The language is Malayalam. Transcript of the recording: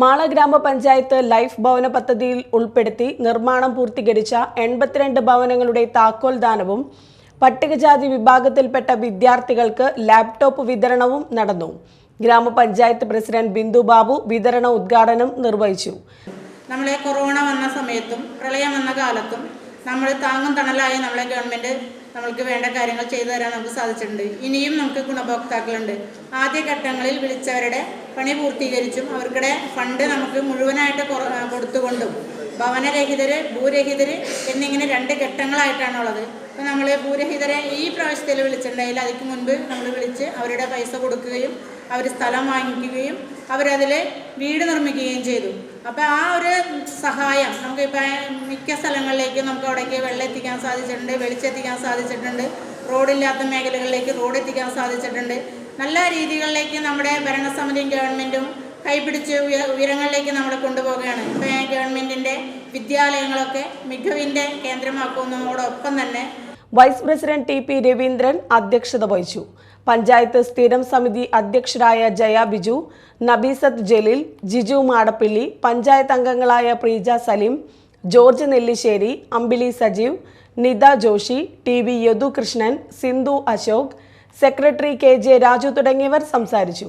മാള ഗ്രാമപഞ്ചായത്ത് ലൈഫ് ഭവന പദ്ധതിയിൽ ഉൾപ്പെടുത്തി നിർമ്മാണം പൂർത്തീകരിച്ച എൺപത്തിരണ്ട് ഭവനങ്ങളുടെ താക്കോൽ ദാനവും പട്ടികജാതി വിഭാഗത്തിൽപ്പെട്ട വിദ്യാർത്ഥികൾക്ക് ലാപ്ടോപ്പ് വിതരണവും നടന്നു. ഗ്രാമപഞ്ചായത്ത് പ്രസിഡന്റ് ബിന്ദു ബാബു വിതരണ ഉദ്ഘാടനം നിർവഹിച്ചു. നമ്മളെ കൊറോണ വന്ന സമയത്തും പ്രളയം വന്ന കാലത്തും നമ്മൾ താങ്ങും തണലായി നമ്മളെ ഗവൺമെന്റ് നമ്മൾക്ക് വേണ്ട കാര്യങ്ങൾ ചെയ്തു തരാൻ നമുക്ക് സാധിച്ചിട്ടുണ്ട്. ഇനിയും നമുക്ക് ഗുണഭോക്താക്കളുണ്ട്. ആദ്യ ഘട്ടങ്ങളിൽ വിളിച്ചവരുടെ പണി പൂർത്തീകരിച്ചും അവർക്കിടെ ഫണ്ട് നമുക്ക് മുഴുവനായിട്ട് കൊടുത്തുകൊണ്ടും ഭവനരഹിതര് ഭൂരഹിതര് എന്നിങ്ങനെ രണ്ട് ഘട്ടങ്ങളായിട്ടാണുള്ളത് അപ്പോൾ നമ്മൾ ഭൂരഹിതരെ ഈ പ്രാവശ്യത്തിൽ വിളിച്ചിട്ടുണ്ടെങ്കിൽ അതിക്ക് മുൻപ് നമ്മൾ വിളിച്ച് അവരുടെ പൈസ കൊടുക്കുകയും അവർ സ്ഥലം വാങ്ങിക്കുകയും അവരതിൽ വീട് നിർമ്മിക്കുകയും ചെയ്തു. അപ്പോൾ ആ ഒരു സഹായം നമുക്കിപ്പോൾ മിക്ക സ്ഥലങ്ങളിലേക്ക് നമുക്ക് അവിടേക്ക് വെള്ളം എത്തിക്കാൻ സാധിച്ചിട്ടുണ്ട് വെളിച്ചം എത്തിക്കാൻ സാധിച്ചിട്ടുണ്ട്. റോഡില്ലാത്ത മേഖലകളിലേക്ക് റോഡ് എത്തിക്കാൻ സാധിച്ചിട്ടുണ്ട്. നല്ല രീതികളിലേക്ക് നമ്മുടെ ഭരണസമിതിയും ഗവൺമെന്റും കൈപിടിച്ച് ഉയ- ഉയരങ്ങളിലേക്ക് നമ്മളെ കൊണ്ടുപോവുകയാണ്. ഇപ്പോൾ ഗവൺമെന്റിന്റെ വിദ്യാലയങ്ങളൊക്കെ മികവിന്റെ കേന്ദ്രമാക്കുന്നതോടൊപ്പം തന്നെ vice president T P Raveendran അധ്യക്ഷത വഹിച്ചു. പഞ്ചായത്ത് സ്ഥിരം സമിതി അധ്യക്ഷരായ ജയ ബിജു നബീസത്ത് ജലീൽ ജിജു മാടപ്പിള്ളി പഞ്ചായത്ത് അംഗങ്ങളായ Preeja Saleem George Nellissery Ambili Sajeev Nitha Joshy T V Yadukrishnan Sindhu Ashok secretary K J Raju തുടങ്ങിയവർ സംസാരിച്ചു.